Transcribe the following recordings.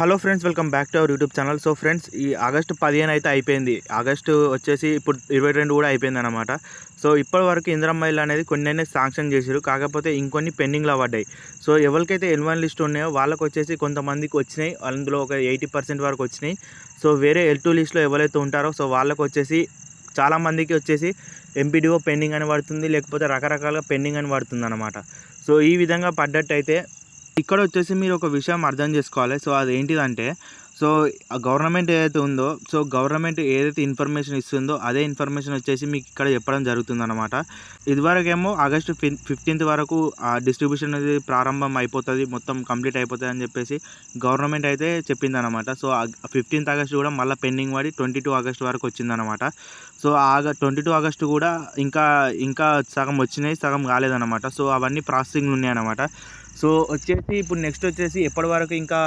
Hello friends welcome back to our YouTube channel. So friends ఈ August పదిహేను అయితే అయిపోయింది. ఆగస్టు వచ్చేసి ఇప్పుడు ఇరవై రెండు కూడా అయిపోయింది అనమాట సో ఇప్పటి వరకు ఇందిరమ్మ అనేది కొన్ని శాంక్షన్ చేశారు కాకపోతే ఇంకొన్ని పెండింగ్లో పడ్డాయి. సో ఎవరికైతే ఎల్ వన్ లిస్ట్ ఉన్నాయో వాళ్ళకి వచ్చేసి కొంతమందికి వచ్చినాయి. అందులో ఒక ఎయిటీ పర్సెంట్ వరకు వచ్చినాయి. సో వేరే ఎల్ టూ లిస్ట్లో ఎవరైతే ఉంటారో సో వాళ్ళకి వచ్చేసి చాలామందికి వచ్చేసి ఎంపీడీఓ పెండింగ్ అని పడుతుంది. లేకపోతే రకరకాలుగా పెండింగ్ అని పడుతుంది అనమాట సో ఈ విధంగా పడ్డట్టయితే ఇక్కడ వచ్చేసి మీరు ఒక విషయం అర్థం చేసుకోవాలి. సో అది ఏంటిదంటే సో గవర్నమెంట్ ఏదైతే ఉందో సో గవర్నమెంట్ ఏదైతే ఇన్ఫర్మేషన్ ఇస్తుందో అదే ఇన్ఫర్మేషన్ వచ్చేసి మీకు ఇక్కడ చెప్పడం జరుగుతుంది అనమాట ఇదివరకేమో ఆగస్టు ఫిఫ్టీన్త్ వరకు ఆ డిస్ట్రిబ్యూషన్ అనేది ప్రారంభం అయిపోతుంది మొత్తం కంప్లీట్ అయిపోతుంది అని చెప్పేసి గవర్నమెంట్ అయితే చెప్పింది అనమాట సో ఫిఫ్టీన్త్ ఆగస్ట్ కూడా మళ్ళీ పెండింగ్ పడి ట్వంటీ టూ ఆగస్ట్ వరకు వచ్చిందనమాట సో ఆగ ట్వంటీ టూ ఆగస్టు కూడా ఇంకా ఇంకా సగం వచ్చినాయి సగం కాలేదన్నమాట. సో అవన్నీ ప్రాసెసింగ్లు ఉన్నాయన్నమాట. సో వచ్చేసి ఇప్పుడు నెక్స్ట్ వచ్చేసి ఎప్పటి వరకు ఇంకా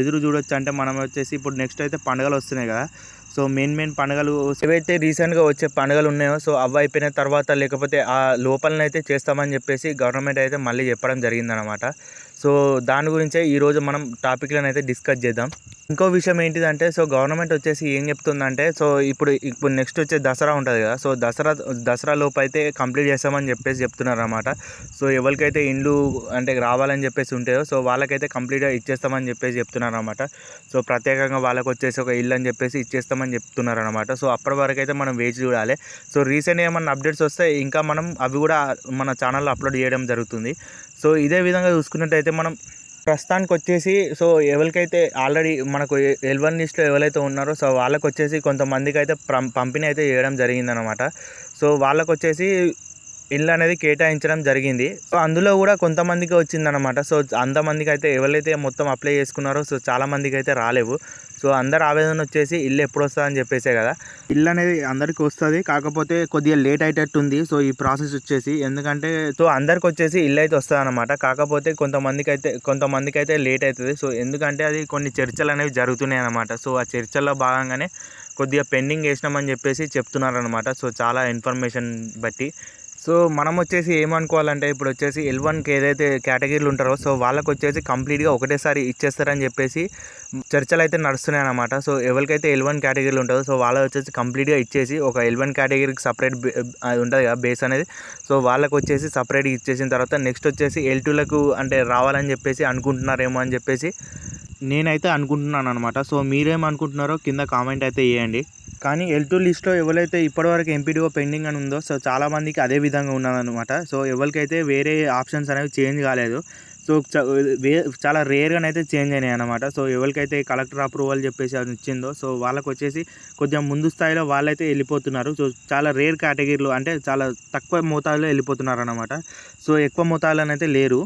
ఎదురు చూడొచ్చు? అంటే మనం వచ్చేసి ఇప్పుడు నెక్స్ట్ అయితే పండుగలు వస్తున్నాయి కదా. సో మెయిన్ మెయిన్ పండుగలు ఏవైతే రీసెంట్గా వచ్చే పండుగలు ఉన్నాయో సో అవి అయిపోయిన తర్వాత లేకపోతే ఆ లోపలనైతే చేస్తామని చెప్పేసి గవర్నమెంట్ అయితే మళ్ళీ చెప్పడం జరిగిందనమాట సో దాని గురించే ఈరోజు మనం టాపిక్లను అయితే డిస్కస్ చేద్దాం. ఇంకో విషయం ఏంటిదంటే సో గవర్నమెంట్ వచ్చేసి ఏం చెప్తుందంటే సో ఇప్పుడు ఇప్పుడు నెక్స్ట్ వచ్చే దసరా ఉంటుంది కదా సో దసరా దసరా లోపు అయితే కంప్లీట్ చేస్తామని చెప్పేసి చెప్తున్నారు అనమాట సో ఎవరికైతే ఇండ్లు అంటే రావాలని చెప్పేసి ఉంటాయో సో వాళ్ళకైతే కంప్లీట్గా ఇచ్చేస్తామని చెప్పేసి చెప్తున్నారు అనమాట సో ప్రత్యేకంగా వాళ్ళకి వచ్చేసి ఒక ఇల్లు అని చెప్పేసి ఇచ్చేస్తామని చెప్తున్నారు అనమాట సో అప్పటి వరకు అయితే మనం వేచి చూడాలి. సో రీసెంట్గా ఏమన్నా అప్డేట్స్ వస్తే ఇంకా మనం అవి కూడా మన ఛానల్లో అప్లోడ్ చేయడం జరుగుతుంది. సో ఇదే విధంగా చూసుకున్నట్టయితే మనం ప్రస్తుతానికి వచ్చేసి సో ఎవరికైతే ఆల్రెడీ మనకు ఎల్ వన్ లిస్ట్లో ఎవరైతే ఉన్నారో సో వాళ్ళకి వచ్చేసి కొంతమందికి అయితే పంపిణీ అయితే చేయడం జరిగిందనమాట సో వాళ్ళకు వచ్చేసి ఇల్లు అనేది కేటాయించడం జరిగింది. సో అందులో కూడా కొంతమందికి వచ్చిందనమాట సో అంతమందికి అయితే ఎవరైతే మొత్తం అప్లై చేసుకున్నారో సో చాలా మందికి అయితే రాలేవు. సో అందరు ఆవేదన వచ్చేసి ఇల్లు ఎప్పుడు వస్తుందని చెప్పేసే కదా. ఇల్లు అనేది అందరికి వస్తుంది. కాకపోతే కొద్దిగా లేట్ అయ్యేటట్టు ఉంది సో ఈ ప్రాసెస్ వచ్చేసి ఎందుకంటే సో అందరికి వచ్చేసి ఇల్లు అయితే వస్తుంది అనమాట కాకపోతే కొంతమందికి అయితే కొంతమందికి అయితే లేట్ అవుతుంది సో ఎందుకంటే అది కొన్ని చర్చలు అనేవి జరుగుతున్నాయి అనమాట సో ఆ చర్చల్లో భాగంగానే కొద్దిగా పెండింగ్ వేసినామని చెప్పేసి చెప్తున్నారనమాట సో చాలా ఇన్ఫర్మేషన్ బట్టి. సో మనం వచ్చేసి ఏమనుకోవాలంటే ఇప్పుడు వచ్చేసి ఎల్ వన్కి ఏదైతే కేటగిరీలు ఉంటారో సో వాళ్ళకి వచ్చేసి కంప్లీట్గా ఒకటేసారి ఇచ్చేస్తారని చెప్పేసి చర్చలు అయితే నడుస్తున్నాయి అనమాట సో ఎవరికైతే ఎల్ వన్ కేటగిరీలు ఉంటుందో సో వాళ్ళకి వచ్చేసి కంప్లీట్గా ఇచ్చేసి ఒక ఎల్ వన్ కేటగిరీకి సపరేట్ అది ఉంటుంది కదా బేస్ అనేది. సో వాళ్ళకి వచ్చేసి సపరేట్గా ఇచ్చేసిన తర్వాత నెక్స్ట్ వచ్చేసి ఎల్ టూలకు అంటే రావాలని చెప్పేసి అనుకుంటున్నారేమో అని చెప్పేసి నేనైతే అనుకుంటున్నాను అనమాట సో మీరేమనుకుంటున్నారో కింద కామెంట్ అయితే వేయండి కానీ ఎల్ టూ లిస్ట్లో ఎవరైతే ఇప్పటివరకు ఎంపీడీఓ పెండింగ్ అని ఉందో సో చాలామందికి అదే విధంగా ఉన్నదనమాట సో ఎవరికైతే వేరే ఆప్షన్స్ అనేవి చేంజ్ కాలేదు సో చాలా రేర్గానైతే చేంజ్ అయినాయి అనమాట సో ఎవరికైతే కలెక్టర్ అప్రూవల్ చెప్పేసి అది ఇచ్చిందో సో వాళ్ళకి వచ్చేసి కొద్దిగా ముందు స్థాయిలో వాళ్ళైతే వెళ్ళిపోతున్నారు. సో చాలా రేర్ కేటగిరీలో అంటే చాలా తక్కువ మోతాదులో వెళ్ళిపోతున్నారు అనమాట సో ఎక్కువ మోతాదులోనైతే అయితే లేరు.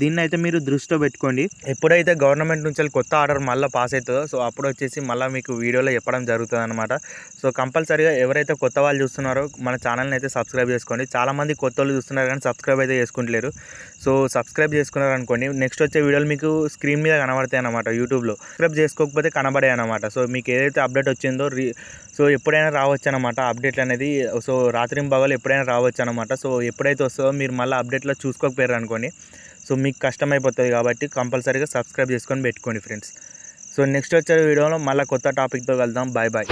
దీన్ని అయితే మీరు దృష్టిలో పెట్టుకోండి. ఎప్పుడైతే గవర్నమెంట్ నుంచి కొత్త ఆర్డర్ మళ్ళీ పాస్ అవుతుందో సో అప్పుడు వచ్చేసి మళ్ళీ మీకు వీడియోలో చెప్పడం జరుగుతుంది అనమాట సో కంపల్సరీగా ఎవరైతే కొత్త వాళ్ళు చూస్తున్నారో మన ఛానల్ని అయితే సబ్స్క్రైబ్ చేసుకోండి. చాలామంది కొత్త వాళ్ళు చూస్తున్నారు కానీ సబ్స్క్రైబ్ అయితే చేసుకుంటలేరు. సో సబ్స్క్రైబ్ చేసుకున్నారు అనుకోండి నెక్స్ట్ వచ్చే వీడియోలు మీకు స్క్రీన్ మీద కనబడతాయి అనమాట యూట్యూబ్లో. సబ్స్క్రైబ్ చేసుకోకపోతే కనబడే అనమాట సో మీకు ఏదైతే అప్డేట్ వచ్చిందో రీ సో ఎప్పుడైనా రావచ్చు అనమాట అప్డేట్లు అనేది. సో రాత్రి భాగాలు ఎప్పుడైనా రావచ్చు అనమాట సో ఎప్పుడైతే వస్తుందో మీరు మళ్ళీ అప్డేట్లో చూసుకోకపోయారు అనుకోండి సో మీకు కష్టమైపోతుంది కాబట్టి కంపల్సరీగా సబ్స్క్రైబ్ చేసుకొని పెట్టుకోండి ఫ్రెండ్స్. సో నెక్స్ట్ వచ్చే వీడియోలో మళ్ళీ కొత్త టాపిక్తో కలుద్దాం. Bye bye